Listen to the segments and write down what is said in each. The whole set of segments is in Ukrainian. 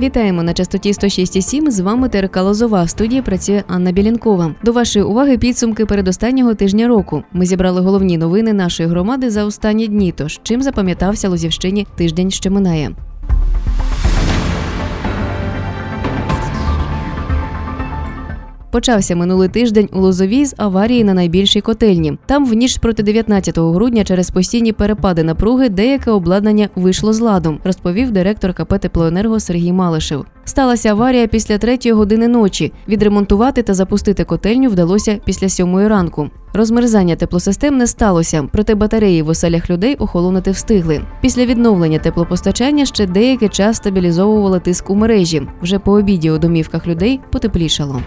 Вітаємо на частоті 106,7. З вами ТРК Лозова. В студії працює Анна Білінкова. До вашої уваги підсумки передостаннього тижня року. Ми зібрали головні новини нашої громади за останні дні. Тож чим запам'ятався Лозівщині тиждень, що минає. Почався минулий тиждень у Лозовій з аварії на найбільшій котельні. Там в ніч проти 19 грудня через постійні перепади напруги деяке обладнання вийшло з ладу, розповів директор КП «Теплоенерго» Сергій Малишев. Сталася аварія після третьої години ночі. Відремонтувати та запустити котельню вдалося після сьомої ранку. Розмерзання теплосистем не сталося, проте батареї в оселях людей охолонути встигли. Після відновлення теплопостачання ще деякий час стабілізовували тиск у мережі. Вже по обіді у домівках людей потеплішало.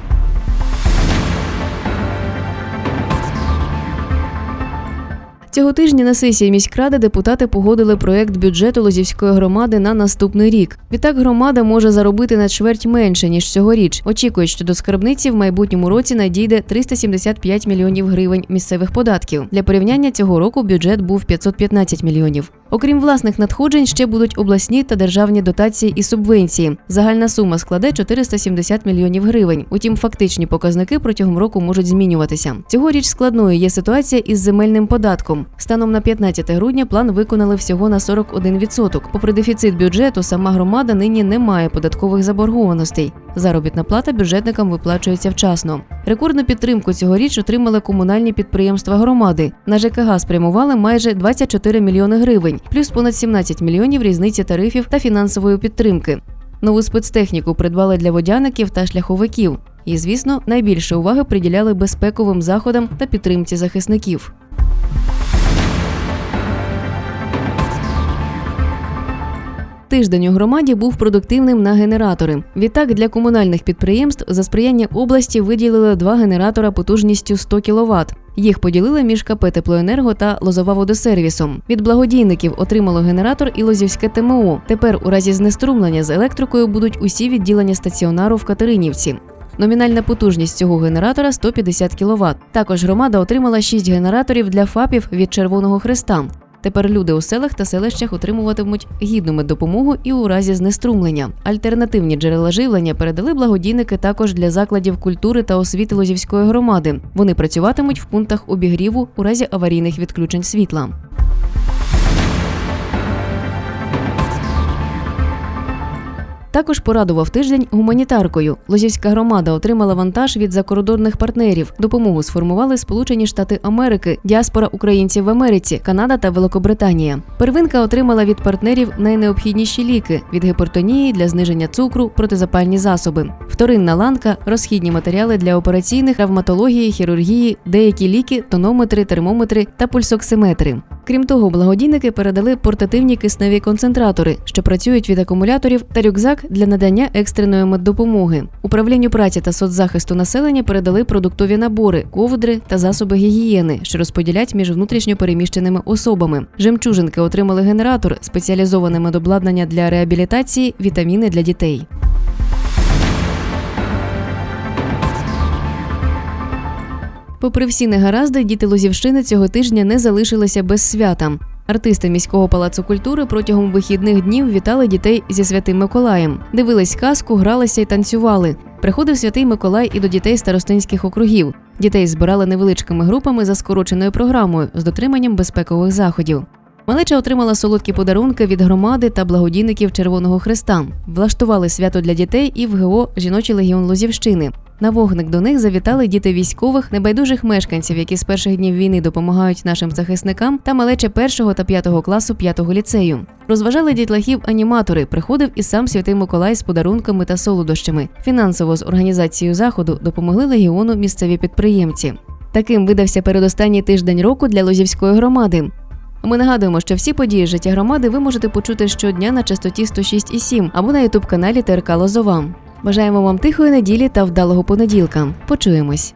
Цього тижня на сесії міськради депутати погодили проект бюджету Лозівської громади на наступний рік. Відтак громада може заробити на чверть менше ніж цьогоріч. Очікують, що до скарбниці в майбутньому році надійде 375 мільйонів гривень місцевих податків. Для порівняння цього року бюджет був 515 мільйонів. Окрім власних надходжень, ще будуть обласні та державні дотації і субвенції. Загальна сума складе 470 мільйонів гривень. Утім, фактичні показники протягом року можуть змінюватися. Цьогоріч складною є ситуація із земельним податком. Станом на 15 грудня план виконали всього на 41%. Попри дефіцит бюджету, сама громада нині не має податкових заборгованостей. Заробітна плата бюджетникам виплачується вчасно. Рекордну підтримку цьогоріч отримали комунальні підприємства громади. На ЖКГ спрямували майже 24 мільйони гривень, плюс понад 17 мільйонів різниці тарифів та фінансової підтримки. Нову спецтехніку придбали для водяників та шляховиків. І, звісно, найбільше уваги приділяли безпековим заходам та підтримці захисників. Тиждень у громаді був продуктивним на генератори. Відтак для комунальних підприємств за сприяння області виділили два генератора потужністю 100 кВт. Їх поділили між КП «Теплоенерго» та Лозова водосервісом. Від благодійників отримало генератор і Лозівське ТМО. Тепер у разі знеструмлення з електрикою будуть усі відділення стаціонару в Катеринівці. Номінальна потужність цього генератора 150 кВт. Також громада отримала 6 генераторів для ФАПів від Червоного Хреста. Тепер люди у селах та селищах отримуватимуть гідну меддопомогу і у разі знеструмлення. Альтернативні джерела живлення передали благодійники також для закладів культури та освіти Лозівської громади. Вони працюватимуть в пунктах обігріву у разі аварійних відключень світла. Також порадував тиждень гуманітаркою. Лозівська громада отримала вантаж від закордонних партнерів. Допомогу сформували Сполучені Штати Америки, діаспора українців в Америці, Канада та Великобританія. Первинка отримала від партнерів найнеобхідніші ліки від гіпертонії для зниження цукру, протизапальні засоби. Вторинна ланка, розхідні матеріали для операційних, травматології, хірургії, деякі ліки, тонометри, термометри та пульсоксиметри. Крім того, благодійники передали портативні кисневі концентратори, що працюють від акумуляторів, та рюкзак для надання екстреної меддопомоги. Управлінню праці та соцзахисту населення передали продуктові набори, ковдри та засоби гігієни, що розподілять між внутрішньо переміщеними особами. Жемчужинки отримали генератор, спеціалізоване медобладнання для реабілітації, вітаміни для дітей. Попри всі негаразди, діти Лозівщини цього тижня не залишилися без свята. Артисти міського палацу культури протягом вихідних днів вітали дітей зі святим Миколаєм, дивились казку, гралися й танцювали. Приходив святий Миколай і до дітей старостинських округів. Дітей збирали невеличкими групами за скороченою програмою з дотриманням безпекових заходів. Малеча отримала солодкі подарунки від громади та благодійників Червоного Хреста. Влаштували свято для дітей і в ГО Жіночий легіон Лозівщини. На вогник до них завітали діти військових, небайдужих мешканців, які з перших днів війни допомагають нашим захисникам, та малеча першого та п'ятого класу п'ятого ліцею. Розважали дітлахів аніматори. Приходив і сам святий Миколай з подарунками та солодощами. Фінансово з організацією заходу допомогли легіону місцеві підприємці. Таким видався передостанній тиждень року для Лозівської громади. Ми нагадуємо, що всі події життя громади ви можете почути щодня на частоті 106,7 або на ютуб каналі ТРК Лозова. Бажаємо вам тихої неділі та вдалого понеділка. Почуємось.